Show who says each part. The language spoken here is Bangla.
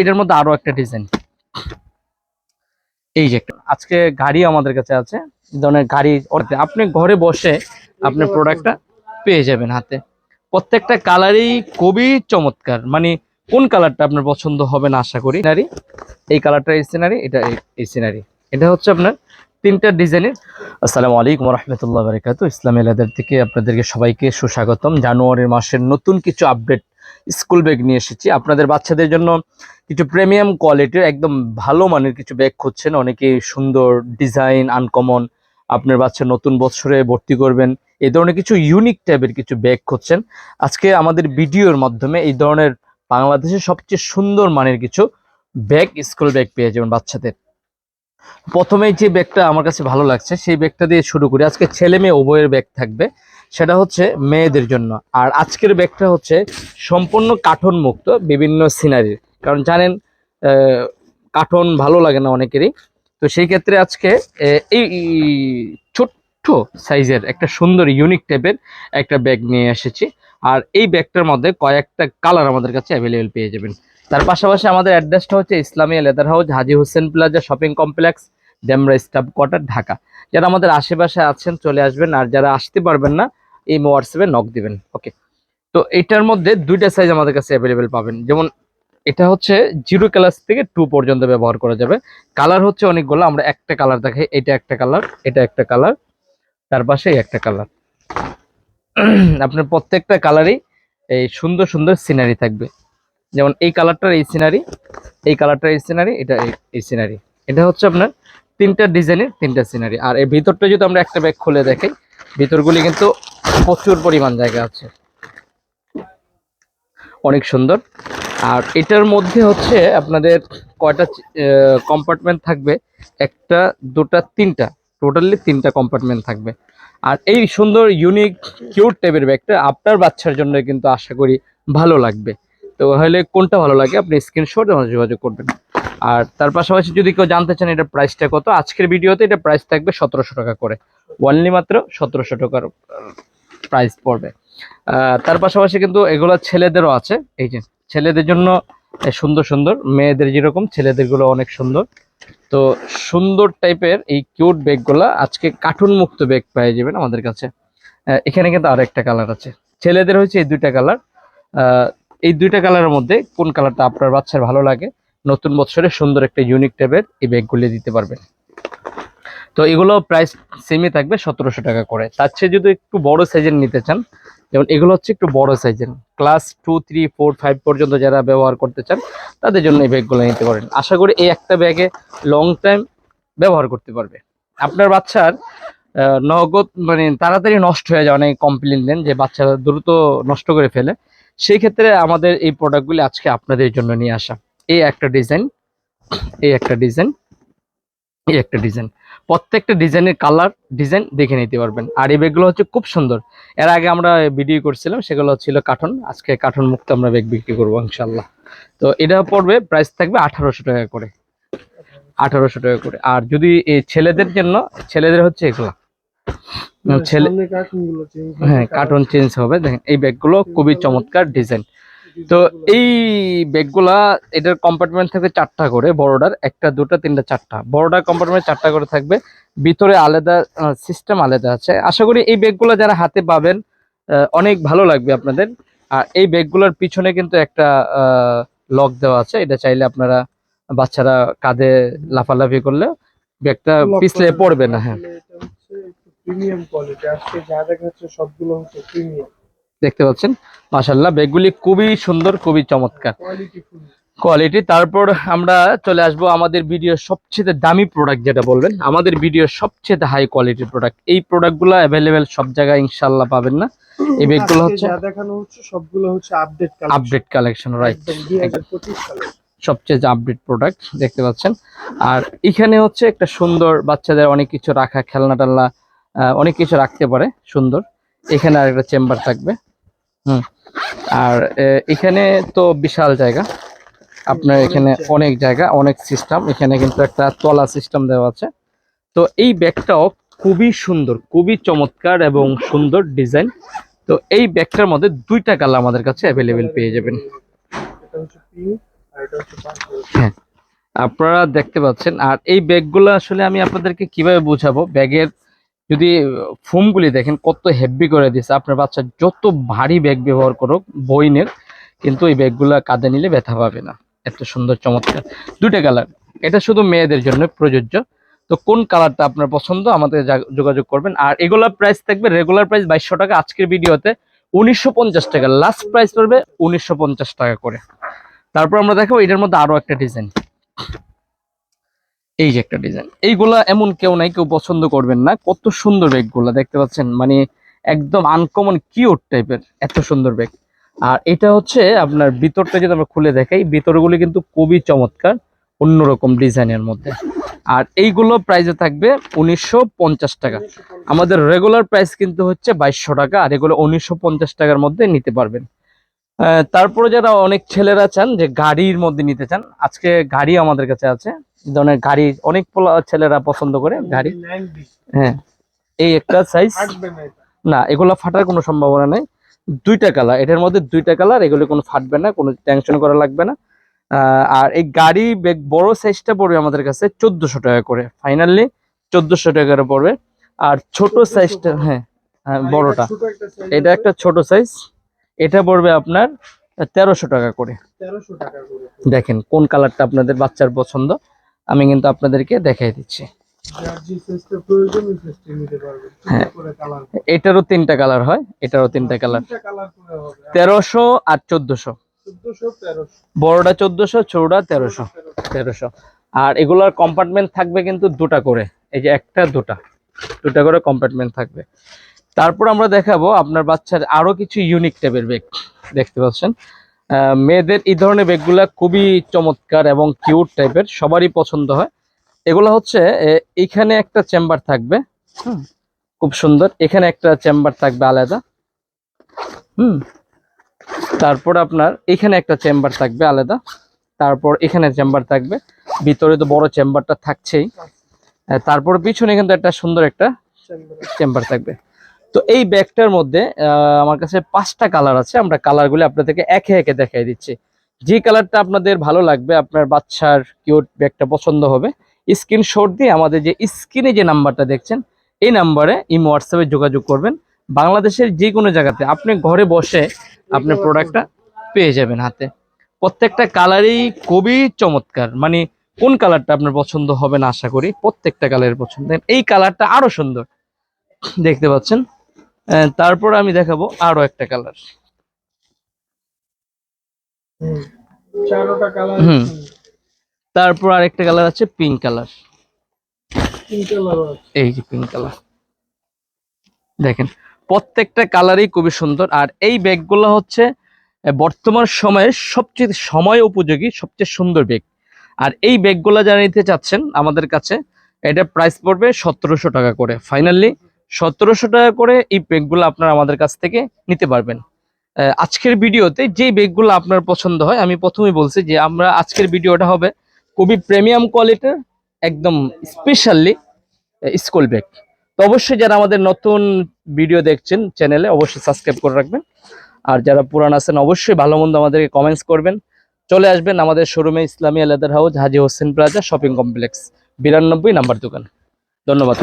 Speaker 1: এটার মধ্যে আরও একটা ডিজাইন এই যে আজকে গাড়ি আমাদের কাছে আছে। ধরনের গাড়ি আপনি ঘরে বসে আপনি প্রোডাক্টটা পেয়ে যাবেন হাতে। প্রত্যেকটা কালারই খুবই চমৎকার। মানে কোন কালারটা আপনার পছন্দ হবে না আশা করি। নারী এই কালারটা এই সিনারি এটা এই সিনারি এটা হচ্ছে আপনার তিনটা ডিজাইনের আসসালামু আলাইকুম রহমতুল্লাহ বারকাত ইসলামী এলাদের থেকে আপনাদেরকে সবাইকে সুস্বাগতম। জানুয়ারি মাসের নতুন কিছু আপডেট স্কুল ব্যাগ নিয়ে এসেছি। আপনাদের বাচ্চাদের জন্য কিছু প্রিমিয়াম কোয়ালিটির, একদম ভালো মানের কিছু ব্যাগ খুঁজছেন। অনেকে সুন্দর ডিজাইন, আনকমন, আপনার বাচ্চা নতুন বছরে ভর্তি করবেন। এই ধরনের কিছু ইউনিক টাইপের কিছু ব্যাগ খুঁজছেন। আজকে আমাদের ভিডিওর মাধ্যমে এই ধরনের বাংলাদেশের সবচেয়ে সুন্দর মানের কিছু ব্যাগ স্কুল ব্যাগ পেয়ে যাবেন বাচ্চাদের। প্রথমেই যে ব্যাগটা আমার কাছে ভালো লাগছে, সেই ব্যাগটা দিয়ে শুরু করি। আজকে ছেলে মেয়ে উভয়ের ব্যাগ থাকবে। সেটা হচ্ছে মেয়েদের জন্য। আর আজকের ব্যাগটা হচ্ছে সম্পূর্ণ কার্টন মুক্ত বিভিন্ন সিনারির কারণ জানেন কার্টন ভালো লাগে না অনেকেরই। তো সেই ক্ষেত্রে আজকে এই ছোট্ট সাইজের একটা সুন্দর ইউনিক টাইপের একটা ব্যাগ নিয়ে এসেছি। আর এই ব্যাগটার মধ্যে কয়েকটা কালার আমাদের কাছে অ্যাভেলেবেল পেয়ে যাবেন। তার পাশাপাশি আমাদের অ্যাড্রেসটা হচ্ছে Islamia leather house Haji Hossain plaza shopping complex Demra staff quarter Dhaka. যারা আমাদের আশেপাশে আছেন, চলে আসবেন। আর যারা আসতে পারবেন না এই হোয়াটসঅ্যাপে নক দিবেন ওকে তো এটার মধ্যে দুইটা সাইজ আমাদের কাছে অ্যাভেলেবেল পাবেন। যেমন এটা হচ্ছে জিরো ক্লাস থেকে টু পর্যন্ত ব্যবহার করা যাবে। কালার হচ্ছে অনেকগুলো, আমরা একটা কালার দেখাই, এটা একটা কালার এটা একটা কালার তার পাশে একটা কালার আপনার প্রত্যেকটা কালারই এই সুন্দর সুন্দর সিনারি থাকবে। যেমন এই কালারটার এই সিনারি এই কালারটার এই সিনারি এটা এই- সিনারি এটা হচ্ছে আপনার তিনটা ডিজাইনের তিনটা সিনারি আর এই ভিতরটা যদি আমরা একটা ব্যাগ খুলে দেখাই, ভিতরগুলি কিন্তু প্রচুর পরিমাণ জায়গা আছে। অনেক সুন্দর। আর এটার মধ্যে হচ্ছে আপনাদের কয়টা কম্পার্টমেন্ট থাকবে? একটা, দুটা, তিনটা। টোটালি তিনটা কম্পার্টমেন্ট থাকবে। আর এই সুন্দর ইউনিক কিউট টাইপের ব্যাগটা আপনার বাচ্চার জন্য কিন্তু আশা করি ভালো লাগবে। তো হলে কোনটা ভালো লাগে আপনি স্ক্রিনশট আমাদের যোগাযোগ করবেন। আর তার পাশাপাশি যদি কেউ জানতে চান এটা প্রাইসটা কত, আজকের ভিডিওতে এটা প্রাইস থাকবে সতেরোশো টাকা করে। ওয়ানলি মাত্র সতেরোশো টাকার প্রাইস পড়বে। তার পাশাপাশি কিন্তু এগুলো ছেলেদেরও আছে। এই যে ছেলেদের জন্য সুন্দর সুন্দর। মেয়েদের যেরকম, ছেলেদেরগুলো অনেক সুন্দর। তো সুন্দর টাইপের এই কিউট ব্যাগগুলো আজকে কার্টুন মুক্ত ব্যাগ পেয়ে যাবেন আমাদের কাছে। এখানে কিন্তু আর একটা কালার আছে। ছেলেদের হয়েছে এই দুইটা কালার এই দুইটা কালারের মধ্যে কোন কালারটা আপনার বাচ্চার ভালো লাগে, নতুন বছরে সুন্দর একটা ইউনিক টাইপের এই ব্যাগগুলি দিতে পারবেন। তো এগুলো প্রাইস সেমই থাকবে সতেরোশো টাকা করে। তার চেয়ে যদি একটু বড় সাইজের নিতে চান, যেমন এগুলো হচ্ছে একটু বড় সাইজের class two three four five পর্যন্ত যারা ব্যবহার করতে চান, তাদের জন্য এই ব্যাগগুলো নিতে পারেন। আশা করি এই একটা ব্যাগে লং টাইম ব্যবহার করতে পারবে। আপনার বাচ্চার নগদ মানে তাড়াতাড়ি নষ্ট হয়ে যায় অনেক কমপ্লেন দেন যে বাচ্চারা দ্রুত নষ্ট করে ফেলে। সেই ক্ষেত্রে আমাদের এই প্রোডাক্টগুলি আজকে আপনাদের জন্য নিয়ে আসা। এই একটা ডিজাইন এই একটা ডিজাইন এই একটা ডিজাইন প্রত্যেকটা ডিজাইনের কালার ডিজাইন দেখে নিতে পারবেন। আর এই ব্যাগগুলো হচ্ছে খুব সুন্দর। এর আগে আমরা ভিডিও করছিলাম সেগুলো ছিল কার্টন। আজকে কার্টন মুক্ত আমরা ব্যাগ বিক্রি করব ইনশাল্লাহ তো এটা পড়বে প্রাইস থাকবে আঠারোশো টাকা করে। আঠারোশো টাকা করে। আর যদি এই ছেলেদের জন্য ছেলেদের হচ্ছে এগুলো। ছেলে হ্যাঁ কার্টুন চেঞ্জ হবে। দেখেন এই ব্যাগগুলো খুবই চমৎকার ডিজাইন। তো এই ব্যাগগুলা এটার কম্পার্টমেন্ট থাকবে চারটা করে বড়টার একটা দুটো তিনটা চারটা। বড়টার কম্পার্টমেন্ট চারটা করে থাকবে। ভিতরে আলাদা সিস্টেম আলাদা আছে। আশা করি এই ব্যাগগুলো যারা হাতে পাবেন অনেক ভালো লাগবে আপনাদের। আর এই ব্যাগগুলোর পিছনে কিন্তু একটা লক দেওয়া আছে। এটা চাইলে আপনারা বাচ্চারা কাঁধে লাফালাফি করলে ব্যাগটা পিছলে পড়বে না হ্যাঁ।
Speaker 2: প্রিমিয়াম কোয়ালিটি আজকে যা দেখাচ্ছে সবগুলো হচ্ছে প্রিমিয়াম
Speaker 1: দেখতে পাচ্ছেন? মাশাল্লাহ ব্যাগগুলি খুবই সুন্দর খুবই চমৎকার।
Speaker 2: কোয়ালিটি
Speaker 1: তারপর আমরা চলে আসব আমাদের ভিডিওর সবচেয়ে দামি প্রোডাক্ট যেটা বলবেন। আমাদের ভিডিওর সবচেয়ে হাই কোয়ালিটির প্রোডাক্ট এই প্রোডাক্টগুলো অ্যাভেলেবেল সব জায়গায় ইনশাল্লাহ পাবেন না। এই ব্যাগগুলো হচ্ছে
Speaker 2: দেখানো হচ্ছে সবগুলো হচ্ছে আপডেট
Speaker 1: আপডেট কালেকশন রাইট
Speaker 2: একদম 2025 সালে
Speaker 1: সবচেয়ে আপডেট প্রোডাক্ট দেখতে পাচ্ছেন। আর এখানে হচ্ছে একটা সুন্দর বাচ্চাদের অনেক কিছু রাখা খেলনা টেলনা অনেক কিছু রাখতে পারে সুন্দর। এখানে আর একটা চেম্বার থাকবে। আর এখানে তো বিশাল জায়গা। আপনার এখানে অনেক জায়গা, অনেক সিস্টেম এখানে কিন্তু একটা তলা সিস্টেম দেওয়া আছে। তো এই ব্যাগটাও খুবই সুন্দর, খুবই চমৎকার এবং সুন্দর ডিজাইন তো এই ব্যাগটার মধ্যে দুইটা কালার আমাদের কাছে অ্যাভেলেবেল পেয়ে যাবেন। হ্যাঁ আপনারা দেখতে পাচ্ছেন। আর এই ব্যাগগুলো আসলে আমি আপনাদেরকে কীভাবে বোঝাবো? ব্যাগের যদি ফোমগুলি দেখেন, কত হেভি করে দিয়েছে। আপনার বাচ্চা যত ভারী ব্যাগ ব্যবহার করুক, বইনের, কিন্তু এই ব্যাগগুলো কাঁধে নিলে ব্যথা পাবে না। এত সুন্দর, চমৎকার। দুইটা কালার এটা শুধু মেয়েদের জন্য প্রযোজ্য। তো কোন কালারটা আপনার পছন্দ, আমাদের যোগাযোগ করবেন। আর এগুলার প্রাইস থাকবে রেগুলার প্রাইস বাইশশো টাকা। আজকের ভিডিওতে উনিশশো পঞ্চাশ টাকা। লাস্ট প্রাইস পড়বে উনিশশো পঞ্চাশ টাকা করে। তারপর আমরা দেখাবো, এটার মধ্যে আরও একটা ডিজাইন এই যে একটা ডিজাইন এইগুলা এমন কেউ নাই, কেউ পছন্দ করবেন না। কত সুন্দর ব্যাগ ব্যাগগুলা, দেখতে পাচ্ছেন? মানে একদম আনকমন কিউট টাইপের এত সুন্দর ব্যাগ। আর এটা হচ্ছে আপনার ভিতরটা যদি আমরা খুলে দেখাই, ভিতরগুলি কিন্তু খুবই চমৎকার, অন্যরকম ডিজাইনের মধ্যে। আর এইগুলো প্রাইসে থাকবে উনিশশো পঞ্চাশ টাকা। আমাদের রেগুলার প্রাইস কিন্তু হচ্ছে বাইশশো টাকা, আর এগুলো উনিশশো পঞ্চাশ টাকার মধ্যে নিতে পারবেন। তারপরে যারা অনেক ছেলেরা চান যে গাড়ির মধ্যে নিতে চান, আজকে গাড়ি আমাদের কাছে আছে। ধরনের গাড়ি অনেক পোলা- ছেলেরা পছন্দ করে গাড়ি। হ্যাঁ। এই একটা সাইজ
Speaker 2: না
Speaker 1: এগুলো ফাটার কোনো সম্ভাবনা নেই। দুইটা কালার এটার মধ্যে দুইটা কালার এগুলো কোনো ফাটবে না কোনো টেনশন করা লাগবে না। আর এই গাড়ি বড় সাইজটা পড়বে আমাদের কাছে চোদ্দশো টাকা করে। ফাইনালি চোদ্দশো টাকা করে পড়বে। আর ছোট সাইজটা হ্যাঁ হ্যাঁ বড়টা। এটা একটা ছোট সাইজ এটা পড়বে আপনার তেরোশো টাকা করে।
Speaker 2: তেরোশো টাকা করে।
Speaker 1: দেখেন কোন কালারটা আপনাদের বাচ্চার পছন্দ। আমি কিন্তু আপনাদেরকে দেখাই দিচ্ছি। হ্যাঁ। এটারও তিনটা কালার হয়, এটারও তিনটা কালার। তেরোশো আর চোদ্দশো। বড়টা চোদ্দশো, ছোটটা তেরোশো। তেরোশো। আর এগুলোর কম্পার্টমেন্ট থাকবে কিন্তু দুটা করে। এই যে একটা, দুটা। দুটা করে কম্পার্টমেন্ট থাকবে। তারপর আমরা দেখাবো আপনার বাচ্চার আরও কিছু ইউনিক টাইপের ব্যাগ দেখতে পাচ্ছেন? মেয়েদের এই ধরনের ব্যাগগুলা খুবই চমৎকার এবং কিউট টাইপের সবারই পছন্দ হয়। এগুলো হচ্ছে এ, এইখানে একটা চেম্বার থাকবে। খুব সুন্দর। এখানে একটা চেম্বার থাকবে আলাদা। হুম তারপর আপনার এখানে একটা চেম্বার থাকবে আলাদা। তারপর এখানে চেম্বার থাকবে। ভিতরে তো বড় চেম্বারটা থাকছেই। তারপর পিছনে কিন্তু একটা সুন্দর একটা চেম্বার থাকবে। তো এই ব্যাগটার মধ্যে আমার কাছে পাঁচটা কালার আছে। আমরা কালারগুলো আপনাদেরকে একে একে দেখাই দিচ্ছি। যে কালারটা আপনাদের ভালো লাগবে, আপনার বাচ্চার কিউট ব্যাগটা পছন্দ হবে স্ক্রিনশট দিয়ে আমাদের যে স্ক্রিনে যে নাম্বারটা দেখছেন, এই নাম্বারে ইমো হোয়াটসঅ্যাপে যোগাযোগ করবেন। বাংলাদেশের যে কোনো জায়গাতে আপনি ঘরে বসে আপনার প্রোডাক্টটা পেয়ে যাবেন হাতে। প্রত্যেকটা কালারই খুবই চমৎকার। মানে কোন কালারটা আপনার পছন্দ হবে না, আশা করি প্রত্যেকটা কালারের পছন্দ। এই কালারটা আরও সুন্দর। দেখতে পাচ্ছেন? তারপর আমি দেখাবো আরও একটা কালার
Speaker 2: হুম।
Speaker 1: তারপর আরেকটা কালার আছে পিঙ্ক কালার এই যে পিঙ্ক কালার দেখেন প্রত্যেকটা কালারই খুবই সুন্দর। আর এই ব্যাগগুলো হচ্ছে বর্তমান সময়ে সবচেয়ে সময় উপযোগী সবচেয়ে সুন্দর ব্যাগ। আর এই ব্যাগগুলো যারা নিতে চাচ্ছেন আমাদের কাছে এটা প্রাইস পড়বে সতেরোশো টাকা করে। ফাইনালি সতেরোশো টাকা করে এই ব্যাগগুলো আপনারা আমাদের কাছ থেকে নিতে পারবেন। আজকের ভিডিওতে যে ব্যাগগুলো আপনার পছন্দ হয়, আমি প্রথমেই বলছি যে আমরা আজকের ভিডিওটা হবে খুবই প্রিমিয়াম কোয়ালিটির একদম স্পেশালি স্কুল ব্যাগ তো অবশ্যই যারা আমাদের নতুন ভিডিও দেখছেন চ্যানেলে অবশ্যই সাবস্ক্রাইব করে রাখবেন। আর যারা পুরান আছেন, অবশ্যই ভালো মন্দ আমাদেরকে কমেন্টস করবেন। চলে আসবেন আমাদের শোরুমে Islami leather house Haji Hossain plaza shopping complex, বিরানব্বই নাম্বার দোকান। ধন্যবাদ।